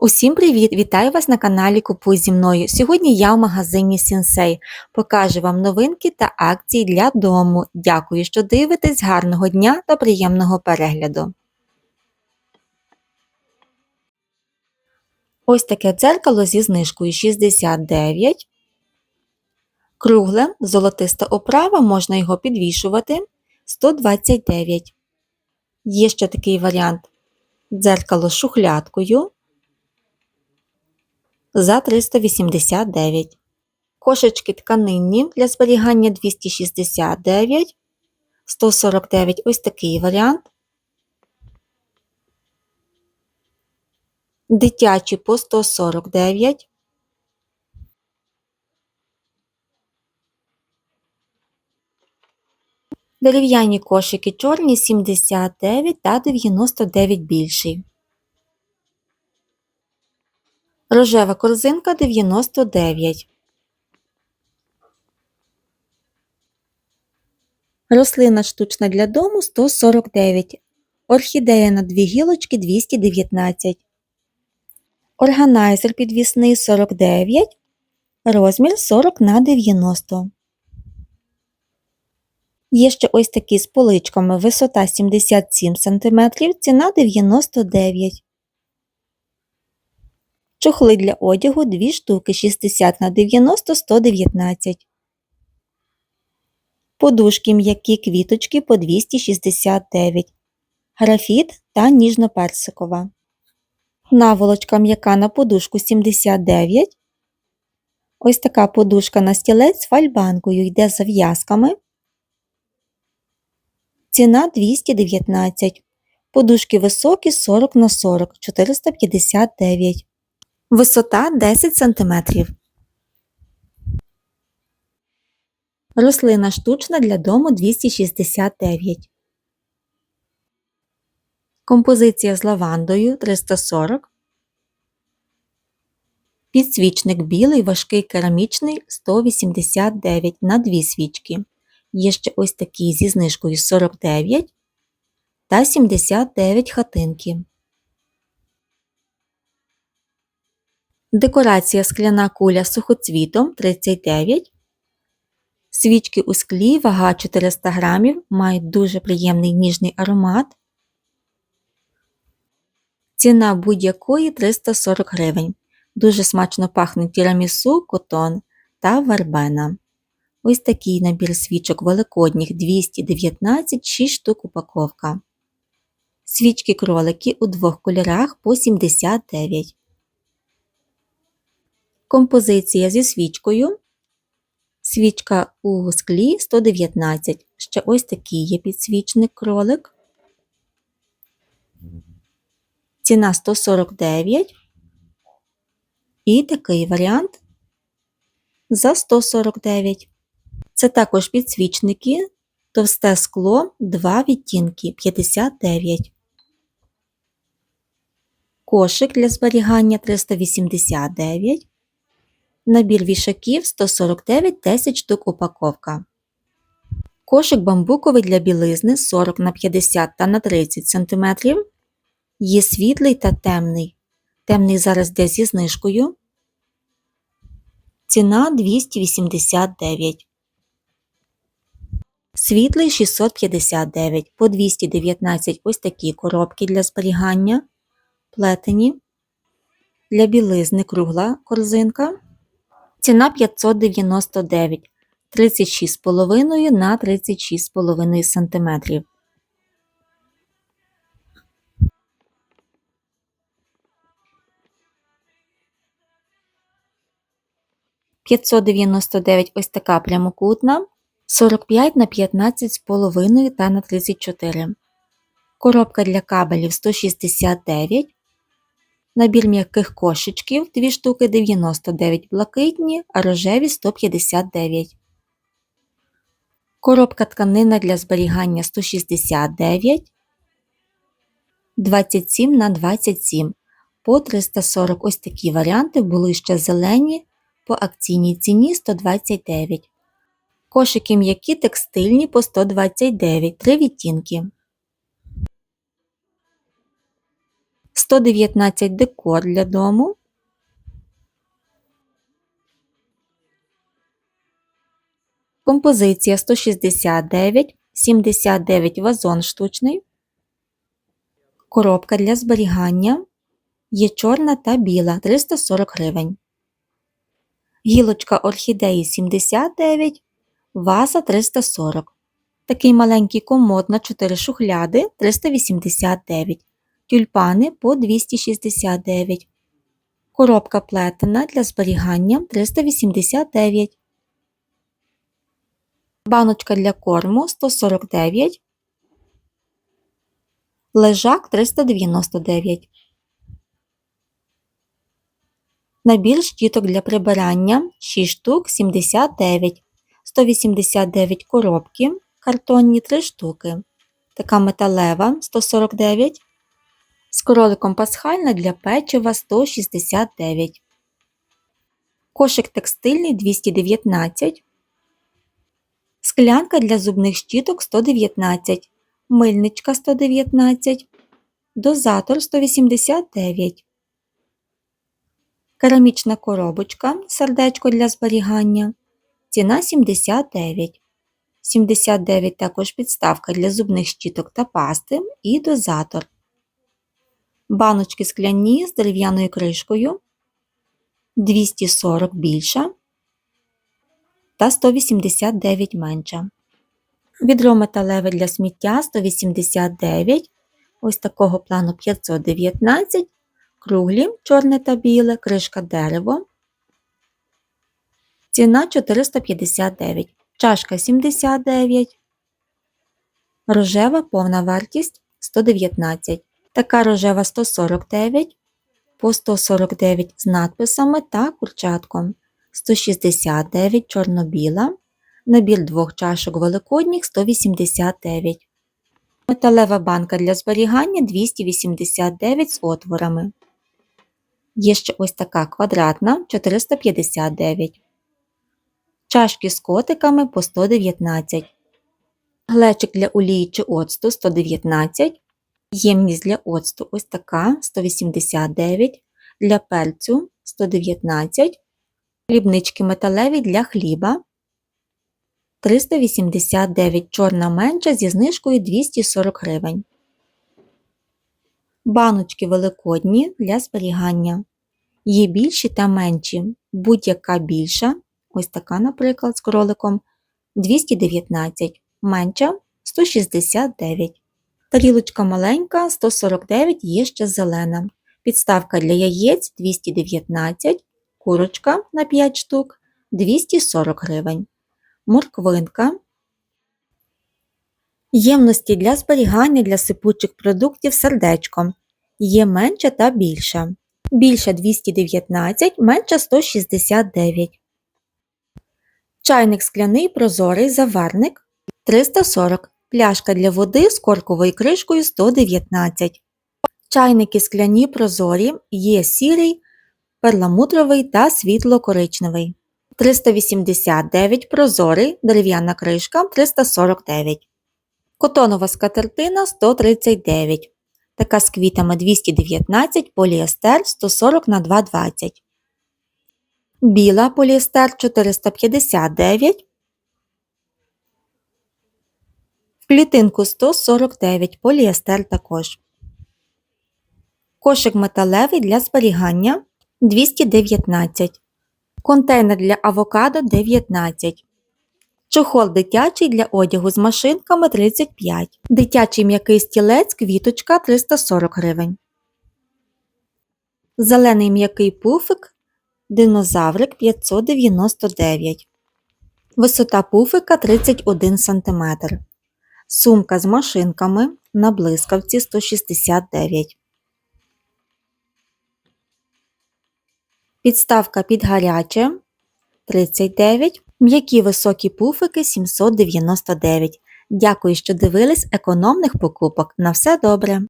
Усім привіт! Вітаю вас на каналі Купуй зі мною. Сьогодні я в магазині Сінсей. Покажу вам новинки та акції для дому. Дякую, що дивитесь. Гарного дня та приємного перегляду. Ось таке дзеркало зі знижкою 69. Кругле, золотиста оправа, можна його підвішувати 129. Є ще такий варіант дзеркало з шухлядкою за 389. Кошечки тканинні для зберігання 269, 149 ось такий варіант. Дитячі по 149. Дерев'яні кошики чорні 79 та 99 більший. Рожева корзинка 99. Рослина штучна для дому 149. Орхідея на дві гілочки 219. Органайзер підвісний 49. Розмір 40 на 90. Є ще ось такі з поличками висота 77 см, ціна 99 Чохли для одягу 2 штуки 60 на 90 119. Подушки м'які квіточки по 269. Графіт та ніжно-персикова. Наволочка м'яка на подушку 79. Ось така подушка на стілець з фальбанкою йде за в'язками. Ціна 219. Подушки високі 40 на 40 459. Висота 10 см. Рослина штучна для дому 269. Композиція з лавандою 340. Підсвічник білий, важкий керамічний 189 на 2 свічки. Є ще ось такі зі знижкою 49 та 79 хатинки. Декорація скляна куля сухоцвітом 39. Свічки у склі, вага 400 грамів, мають дуже приємний ніжний аромат. Ціна будь-якої 340 гривень. Дуже смачно пахне тірамісу, котон та вербена. Ось такий набір свічок великодніх 219 6 штук упаковка. Свічки кролики у двох кольорах по 79. Композиція зі свічкою. Свічка у склі 119. Ще ось такий є підсвічник кролик. Ціна 149. І такий варіант за 149. Це також підсвічники, товсте скло 2 відтінки 59. Кошик для зберігання 389. Набір вішаків 149 10 штук упаковка. Кошик бамбуковий для білизни 40 на 50 та на 30 см. Є світлий та темний. Темний зараз йде зі знижкою. Ціна 289. Світлий 659 по 219 ось такі коробки для зберігання. Плетені. Для білизни кругла корзинка. Ціна 599 36,5 на 36,5 см. П'ятсот дев'яносто дев'ять ось така прямокутна, 45 на 15,5 та на 34. Коробка для кабелів 169 Набір м'яких кошечків 2 штуки 99 блакитні, а рожеві 159. Коробка тканина для зберігання 169, 27 на 27 по 340. Ось такі варіанти були ще зелені по акційній ціні 129. Кошики м'які текстильні по 129, 3 відтінки. 119 декор для дому. Композиція 169, 79 вазон штучний. Коробка для зберігання. Є чорна та біла 340 гривень. Гілочка орхідеї 79, ваза 340. Такий маленький комод на 4 шухляди 389. Тюльпани по 269. Коробка плетена для зберігання 389. Баночка для корму 149. Лежак 399. Набір щіток для прибирання 6 штук 79. 189 коробки. Картонні 3 штуки. Така металева 149. З кроликом пасхальна для печива 169. Кошик текстильний 219. Склянка для зубних щіток 119. Мильничка 119. Дозатор 189. Керамічна коробочка, сердечко для зберігання. Ціна 79. 79 також підставка для зубних щіток та пасти і дозатор. Баночки скляні з дерев'яною кришкою. 240 більша. Та 189 менша. Відро металеве для сміття 189, ось такого плану 519, круглі, чорне та біле, кришка дерево. Ціна 459, чашка 79, рожева повна вартість 119, така рожева 149, по 149 з надписами та курчатком, 169 чорно-біла, набір двох чашок великодніх 189. Металева банка для зберігання 289 з отворами. Є ще ось така квадратна 459. Чашки з котиками по 119. Глечик для олії чи оцту 119. Ємність для оцту ось така 189. Для перцю 119. Хлібнички металеві для хліба 389 чорна менша зі знижкою 240 гривень. Баночки великодні для зберігання. Є більші та менші. Будь-яка більша, ось така, наприклад, з кроликом 219, менша 169. Тарілочка маленька 149 є ще зелена. Підставка для яєць 219, курочка на 5 штук 240 гривень морквинка, ємності для зберігання для сипучих продуктів сердечком. Є менша та більша. Більша 219, менша 169. Чайник скляний прозорий заварник 340. Пляшка для води з корковою кришкою 119. Чайники скляні прозорі є сірий, перламутровий та світло-коричневий. 389 прозорий, дерев'яна кришка 349. Котонова скатертина 139. Така з квітами 219, поліестер 140 на 220. Біла поліестер 459. В клітинку 149 поліестер також. Кошик металевий для зберігання 219. Контейнер для авокадо 19. Чохол дитячий для одягу з машинками 35. Дитячий м'який стілець квіточка 340 гривень. Зелений м'який пуфик динозаврик 599. Висота пуфика 31 см. Сумка з машинками на блискавці 169. Підставка під гаряче 39. М'які високі пуфики 799. Дякую, що дивились економних покупок. На все добре!